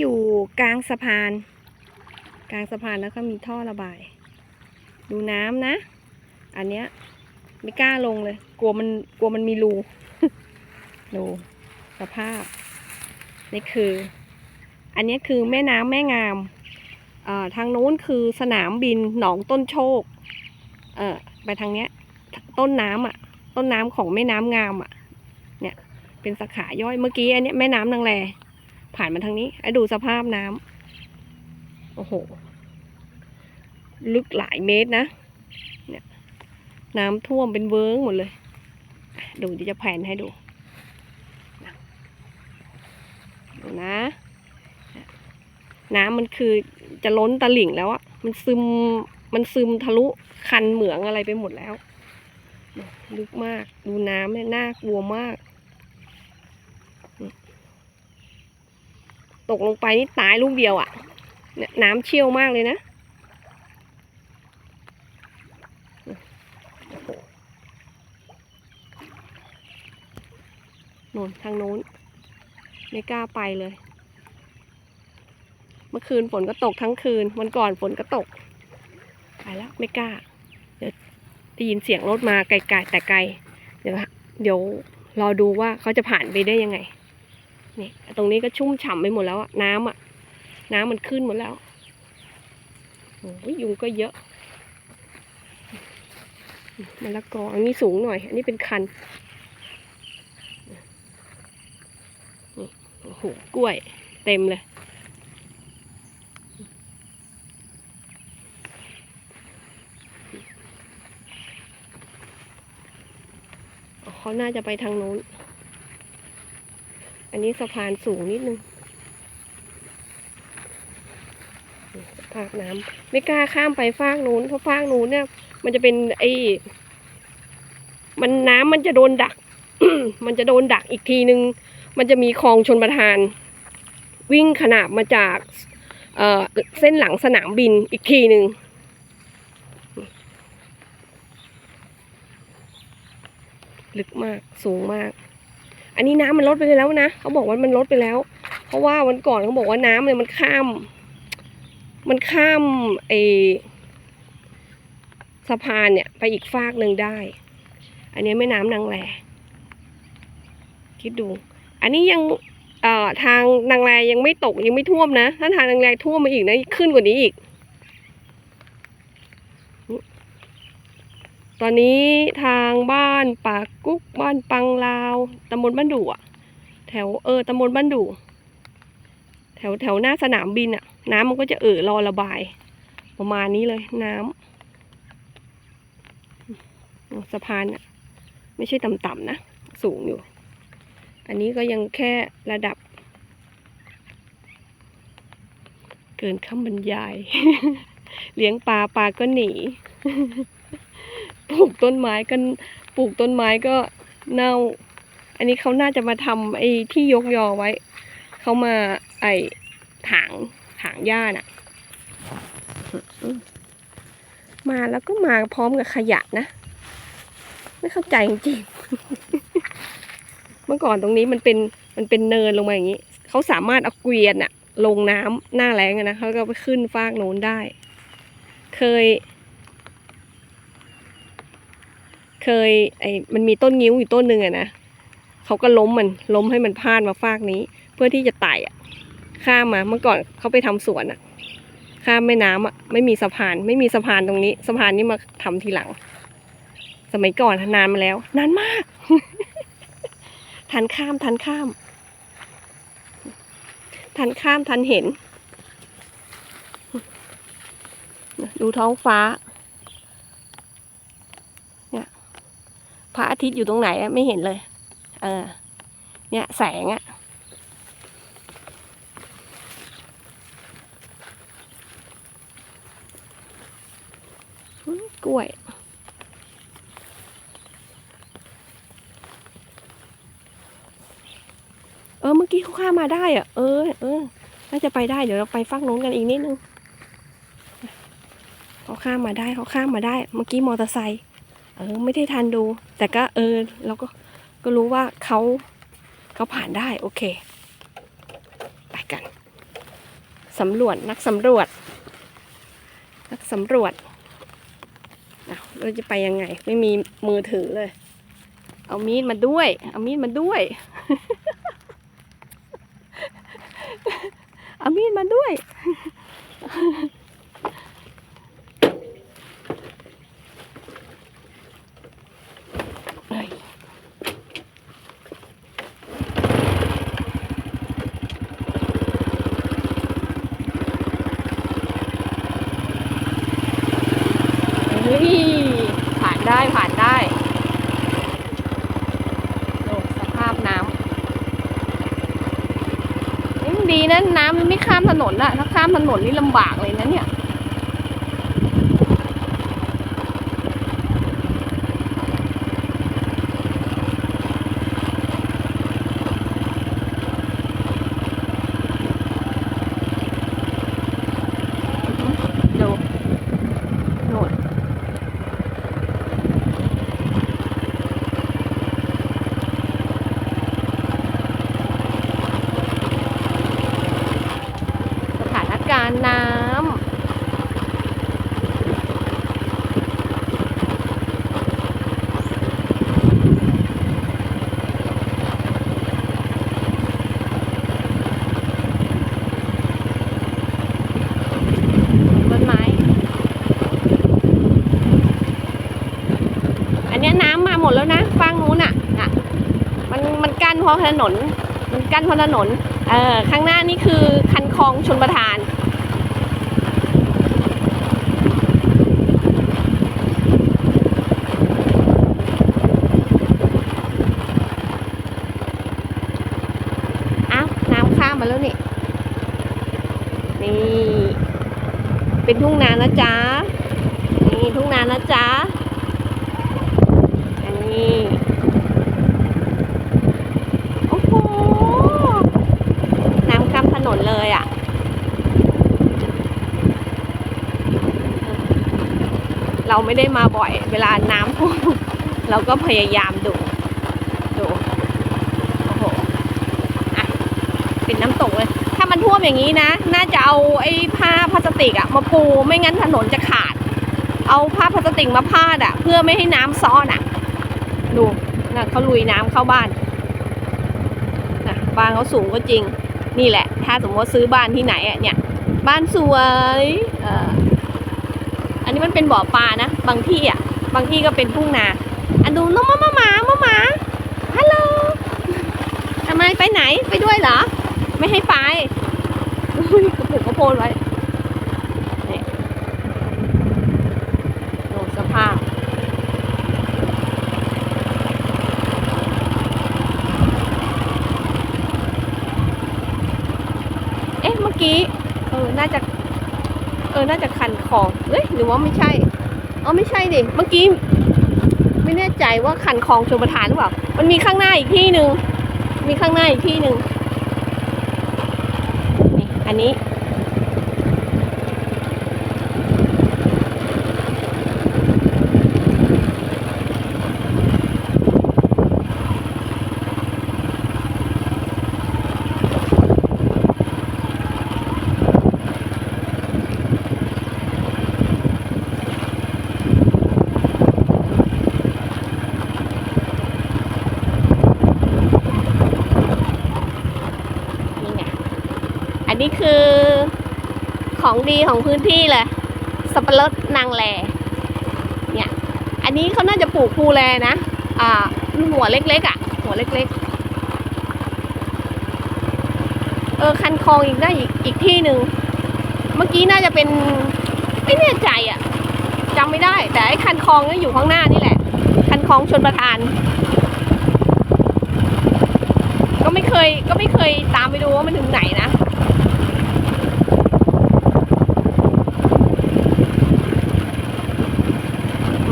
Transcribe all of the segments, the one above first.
อยู่กลางสะพาน กลางสะพานแล้วก็มีท่อระบาย ดูน้ำนะ อันเนี้ยไม่กล้าลงเลย กลัวมันกลัวมันมีรูดูสภาพ นี่คือ อันนี้คือแม่น้ำแม่งามอ่อทางนู้นคือสนามบินหนองต้นโชค เออไปทางเนี้ย ต้นน้ำอะ ต้นน้ำของแม่น้ำงามอะ เนี่ย เป็นสาขาย่อยเมื่อกี้อันนี้แม่น้ำนางแล ผ่านมาทางนี้ไอ้ดูสภาพน้ำโอ้โห ลึกหลายเมตรนะเนี่ยน้ำท่วมเป็นเวิ้งหมดเลย ดูจะแผนให้ดูดูนะน้ำมันคือจะล้นตะหลิ่งแล้วอะมันซึม มันซึมทะลุคันเหมืองอะไรไปหมดแล้ว ลึกมาก ดูน้ำเนี่ยน่ากลัวมาก ตกลงไปนี่ตายลูกเดียวอะ่ะ น้ำเชี่ยวมากเลยนะโอ้โหโน่นทางโน้น ไม่กล้าไปเลย เมื่อคืนฝนก็ตกทั้งคืน วันก่อนฝนก็ตก ไปแล้วไม่กล้า เดี๋ยวได้ยินเสียงรถมาไกลๆแต่ไกล เดี๋ยวเดี๋ยวรอดูว่าเขาจะผ่านไปได้ยังไง นี่ตรงนี้ก็ชุ่มฉ่ำไปหมดแล้วอะน้ำอะน้ำมันขึ้นหมดแล้วโอ้ยยุงก็เยอะมะละกออันนี้สูงหน่อย อันนี้เป็นคันโอ้โหกล้วย เต็มเลย เขาน่าจะไปทางโน้น นี้สะพานสูงนิดนึงสภาพน้ำไม่กล้าข้ามไปฟากนู้นเพราะฟากนู้นเนี่ย มันจะเป็นไอ้มันน้ำมันจะโดนดัก มันจะโดนดักอีกทีนึง มันจะมีคลองชนประทาน วิ่งขนาบมาจากเเส้นหลังสนามบินอีกทีหนึ่งลึกมากสูงมาก อันนี้น้ำมันลดไปแล้วนะเขาบอกว่ามันลดไปแล้ว เพราะว่าวันก่อนเขาบอกว่าน้ำเนี่ยมันข้าม มันข้ามไอสะพานเนี่ยไปอีกฟากหนึ่งได้ อันนี้แม่น้ำนางแลคิดดู อันนี้ยังเอ่อทางนางแลยังไม่ตกยังไม่ท่วมนะ ถ้าทางนางแลท่วมมาอีกนะขึ้นกว่านี้อีก ตอนนี้ทางบ้านปากกุ๊กบ้านปังลาวตำบลบ้านดูอะแถวเออตำบลบ้านดูแถวแถวหน้าสนามบินอะน้ำมันก็จะเอ่อรอระบาย ประมาณนี้เลยน้ำสะพานอะไม่ใช่ต่ำๆนะ สูงอยู่ อันนี้ก็ยังแค่ระดับ เกินคำบรรยาย เลี้ยงปลาปลาก็หนี ลูกต้นไม้ก็ปลูกต้นไม้ก็เน่า อันนี้เขาน่าจะมาทำไอ้ที่ยกยอไว้ เขามาไอ้ถางถางหญ้าน่ะ มาแล้วก็มาพร้อมกับขยะนะ ไม่เข้าใจจริงๆ เมื่อก่อนตรงนี้มันเป็นมันเป็นเนินลงมาอย่างนี้ เขาสามารถเอาเกวียนอะลงน้ำหน้าแรงอะนะเขาก็ไปขึ้นฟากโน้นได้ เคย เคยไอ้มันมีต้นงิ้วอยู่ต้นหนึ่งอะนะเขาก็ล้มมันล้มให้มันพาดมาฟากนี้ เพื่อที่จะไต่อะข้ามมาเมื่อก่อนเขาไปทำสวนอะข้ามแม่น้ำอะไม่มีสะพาน ไม่มีสะพานตรงนี้สะพานนี้มาทำทีหลัง สมัยก่อนนานมาแล้ว นานมากทันข้ามทันข้ามทันข้ามทันเห็น ดูท้องฟ้า เนี่ย พระอาทิตย์อยู่ตรงไหนอะไม่เห็นเลย เออ เนี่ยแสงอะกล้วย เออ เมื่อกี้เขาข้ามมาได้อะเออ เออ น่าจะไปได้ เดี๋ยวเราไปฟักโน้นกันอีกนิดนึงเขาข้ามมาได้เขาข้ามมาได้ เมื่อกี้มอเตอร์ไซค์ ออไม่ได้ทันดู แต่ก็เออเราก็ก็รู้ว่าเขาเขาผ่านได้โอเค ไปกันสำรวจนักสำรวจ นักสำรวจเราจะไปยังไง ไม่มีมือถือเลย เอามีดมาด้วย เอามีดมาด้วย เอามีดมาด้วย เอ้ยเฮ้ยผ่าน ได้ผ่านได้โอ้สภาพน้ำเอ้ยมันดีนะน้ำมันไม่ข้ามถนนอะถ้าข้ามถนนนี่ลำบากเลยนะเนี่ย ดูโน่นสถานการณ์น้ำต้นไม้ อันเนี้ยน้ำมาหมดแล้วนะฝั่งนู้นอะอะ มันมันกั้น เพราะถนนมันกั้นเพราะถนนเออข้างหน้านี่คือคันคลองชนประทาน อ้าว น้ำข้ามมาแล้วนี่ นี่ เป็นทุ่งนานะจ๊ะ นี่ทุ่งนานะจ๊ะ อันนี้ โอ้โห น้ำข้ามถนนเลยอะ่ะ เราไม่ได้มาบ่อย เวลาน้ำท่วมเราก็พยายามดูดูโอ้โหอะเป็นน้ำตกเลย ถ้ามันท่วมอย่างนี้นะ น่าจะเอาไอ้ผ้าพลาสติกอะมาปูไม่งั้นถนนจะขาด เอาผ้าพลาสติกมาพาดอะเพื่อไม่ให้น้ำซ้อนอะดูนะเขาลุยน้ำเข้าบ้านนะบ้านเขาสูงก็จริง นี่แหละ ถ้าสมมติซื้อบ้านที่ไหนอะเนี่ย บ้านสวย มันเป็นบ่อปลานะ บางที่อะ บางที่ก็เป็นทุ่งนาอันดูน้องมามามามาหมาฮัลโหลทำไมไปไหนไปด้วยเหรอ ไม่ให้ไปอุ้ยกระปุกกระโพนไว้นี่ดูสภาพเอ๊ะเมื่อกี้ เออ น่าจะ เออ น่าจะคันคองเอ้ย หรือว่าไม่ใช่อ๋อไม่ใช่ดิเมื่อกี้ไม่แน่ใจว่าคันคลองชลประทานหรือเปล่า มันมีข้างหน้าอีกที่หนึ่งมีข้างหน้าอีกที่หนึ่งนี่อันนี้ นี่ไง อันนี้คือ ของดีของพื้นที่เลยสับปะรดนางแลเนี่ยอันนี้เขาน่าจะปลูกภูแลนะอ่าหัวเล็กๆอะ หัวเล็กๆ เออคันคลองอีกได้อีกอีกที่หนึ่งเมื่อกี้น่าจะเป็นไม่แน่ใจอะจำไม่ได้ แต่ไอ้คันคลองนี่อยู่ข้างหน้านี่แหละ คันคลองชนประทาน ก็ไม่เคยก็ไม่เคยตามไปดูว่ามันถึงไหนนะ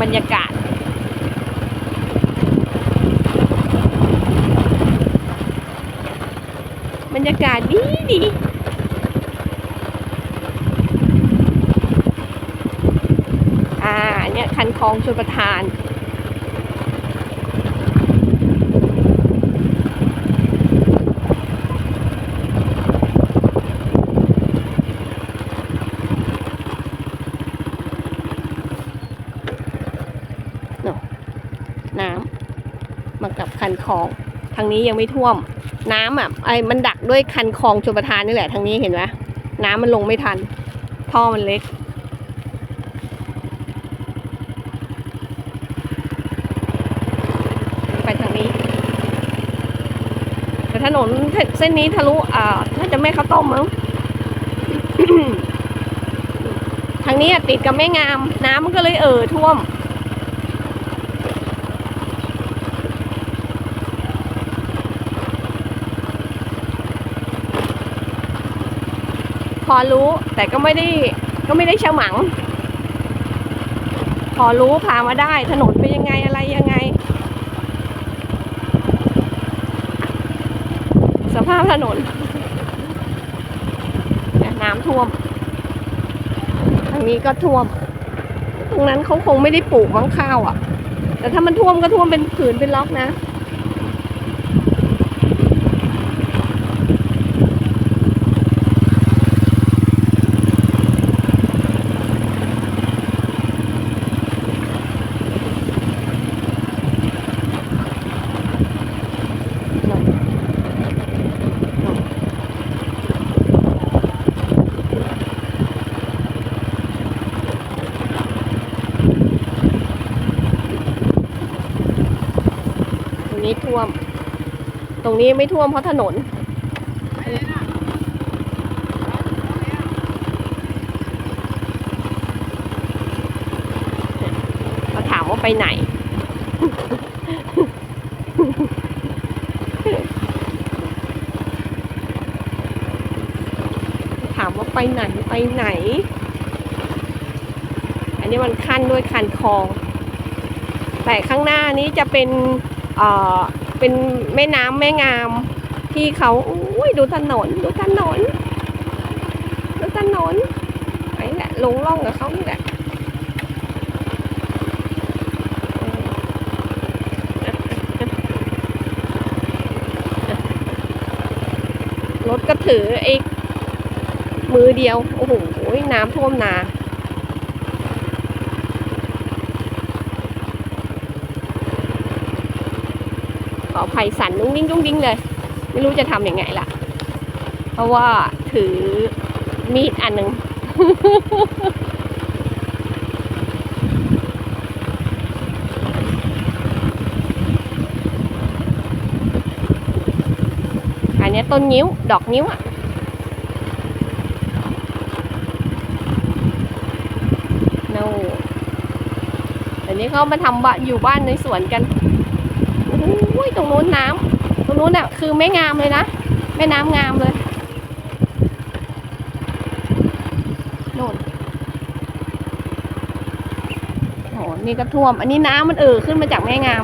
บ รรยากาศ บรรยากาศดีดีอ่าเนี่ยคันคลองชลประทาน ล อง ทางนี้ยังไม่ท่วม น้ำอะไอ้มันดักด้วยคันคลองชลประทานนี่แหละทางนี้เห็นไหมน้ำมันลงไม่ทัน ท่อมันเล็ก ไปทางนี้ แต่ถนนเส้นนี้ทะลุอ่าถ้าจะไม่ข้าวต้มมั้งทางนี้ติดกับแม่งาม น้ำมันก็เลยเอ่อท่วม พ อรู้แต่ก็ไม่ได้ก็ไม่ได้เฉมัง พอรู้พามาได้ถนนเป็นยังไงอะไรยังไง สภาพถนนเนี่ยน้ำท่วมทางนี้ก็ท่วม ตรงนั้นเขาคงไม่ได้ปลูกมังข้าวอะ แต่ถ้ามันท่วมก็ท่วมเป็นผืนเป็นล็อกนะ นี้ท่วม ตรงนี้ไม่ท่วมเพราะถนน มาถามว่าไปไหน ถามว่าไปไหนไปไหน อันนี้มันขั้นด้วยคันคลองแต่ข้างหน้านี้จะเป็น เอ่อเป็นแม่น้ำแม่งามที่เขาอุ้ยดูถนนดูถนนดูถนนไอ้แหละลงล่องกับเขานี่แหละรถก็ถือไอ้มือเดียว โอ้โหน้ำท่วมนา ข ออภัยสั่นนุ่งดิ้งดุ้งดิ้งเลย ไม่รู้จะทำยังไงล่ะ เพราะว่าถือมีดอันหนึ่งอันนี้ต้นนิ้ว ดอกนิ้วอะโน่อันนี้เขามาทำบ้านอยู่บ้านในสวนกัน อ้ยตรงนู้นน้ำตรงนู้นอะคือแม่งามเลยนะแม่น้ำงามเลยโน่นโหนี่ก็ท่วม อันนี้น้ำมันเอ่อขึ้นมาจากแม่งาม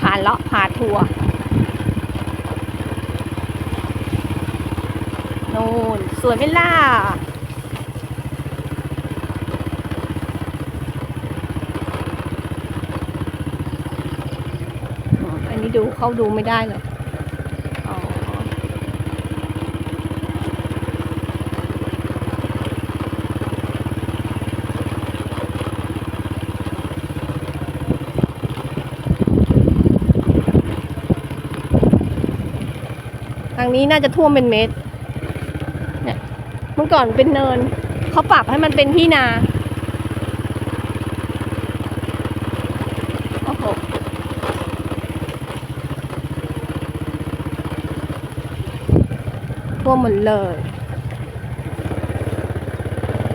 ผ่านเลาัวโน่นสวยไหมล่ะอันนี้ดูเข้าดูไม่ได้หรอกอทางนี้น่าจะท่วมเป็นเมตรเนี่ยเมื่อก่อนเป็นเนินเขาปรับให้มันเป็นที่นาโอ้โหท่วมหมดเลย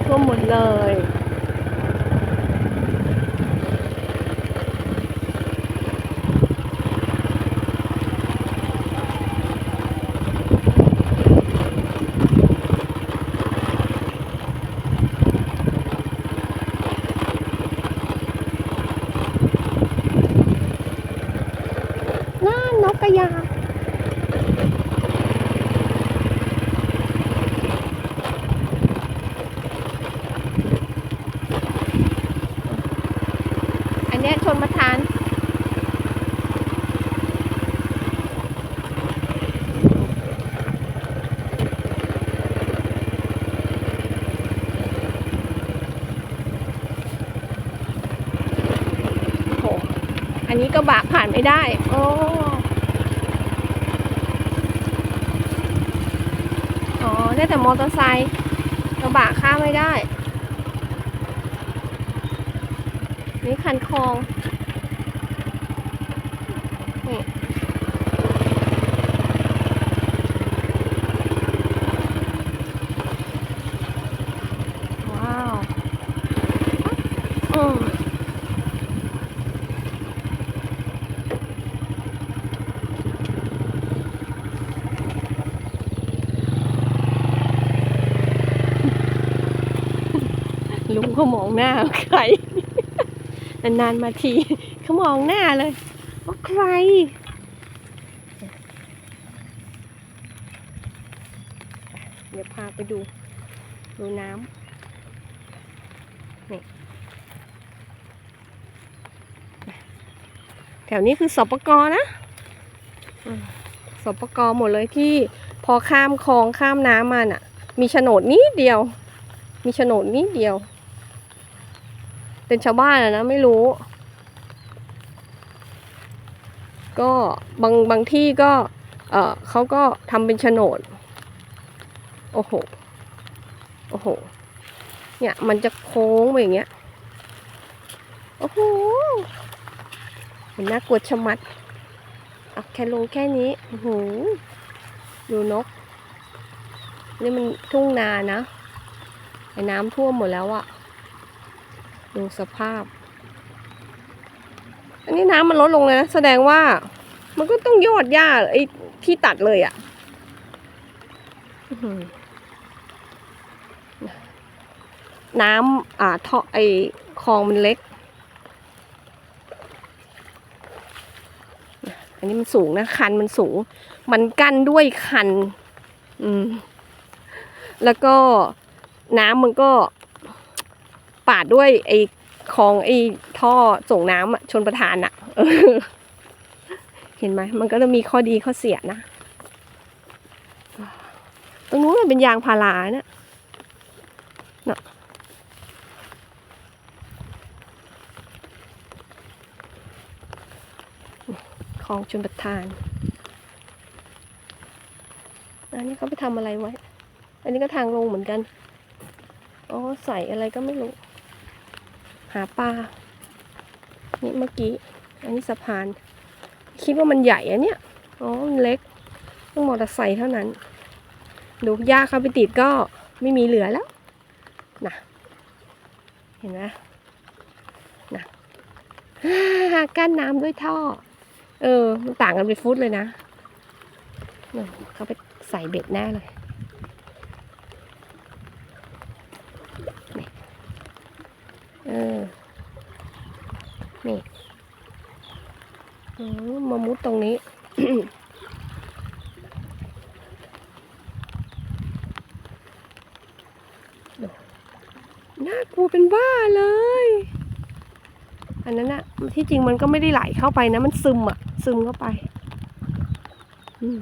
ท่วมหมดเลย น่านกกระยางอันเนี้ยชนประทาน อันนี้กระบะผ่านไม่ได้ โอ้อ๋อ ได้แต่มอเตอร์ไซค์กระบะข้ามไม่ได้ นี่คันคลอง นี่ ว้าวอืมลุง เขามองหน้าใคร นานๆมาทีเขามองหน้าเลยว่าใครเดี๋ยวพาไปดู ดูน้ำนี่แถวนี้คือสปกนะอืมสปกหมดเลยที่พอข้ามคลองข้ามน้ำมาน่ะ มีโฉนดนิดเดียว มีโฉนดนิดเดียว เป็นชาวบ้านอะนะไม่รู้ ก็บางบางที่ก็ เออเขาก็ทำเป็นโฉนด โอ้โห โอ้โห เนี่ยมันจะโค้งไปอย่างเงี้ย โอ้โหเห็นน่ากลัวชะมัดเอาแค่ลงแค่นี้โอ้โหดูนก นี่มันทุ่งนานะไอ้น้ำท่วมหมดแล้วอะ ดูสภาพ อันนี้น้ำมันลดลงเลยนะ แสดงว่ามันก็ต้องยอดหญ้าไอ้ที่ตัดเลยอะอื้อหือน้ำอ่าท่อไอคลองมันเล็ก อันนี้มันสูงนะ คันมันสูง มันกั้นด้วยคัน อืม แล้วก็น้ำมันก็ ปาดด้วยไอคลองไอท่อส่งน้ำอะชนประทานอะเห็นไหมมันก็จะมีข้อดีข้อเสียนะ ตรงนู้นมันเป็นยางพาราเนี่ยคลองชนประทาน อันนี้เขาไปทำอะไรไว้ อันนี้ก็ทางลงเหมือนกัน อ๋อ ใส่อะไรก็ไม่รู้ หาปลา นี่เมื่อกี้ อันนี้สะพาน คิดว่ามันใหญ่อะเนี่ยอ๋อ มันเล็ก ต้องมอเตอร์ไซค์เท่านั้น ดูหญ้าเข้าไปติดก็ไม่มีเหลือแล้ว นะเห็นไหมนะกั้นน้ำด้วยท่อ เออ มันต่างกันเป็นฟุตเลยนะเนี่ยเขาไปใส่เบ็ดแน่เลยนี่เออ นี่อื มามุดตรงนี้ น่ากลัวเป็นบ้าเลย อันนั้นอะที่จริงมันก็ไม่ได้ไหลเข้าไปนะ มันซึมอะซึมเข้าไป อืม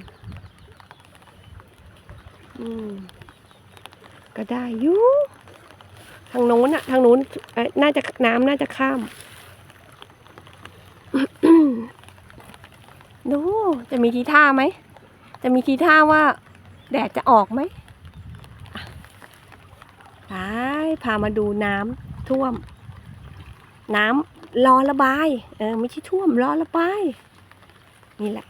อืมก็ได้อยู่ทางโน้นอะทางโน้นน่าจะน้ำน่าจะข้าม ดู จะมีทีท่าไหม จะมีทีท่าว่า แดดจะออกไหมไปพามาดูน้ำท่วม น้ำรอระบาย เออ ไม่ใช่ท่วมรอระบาย นี่แหละ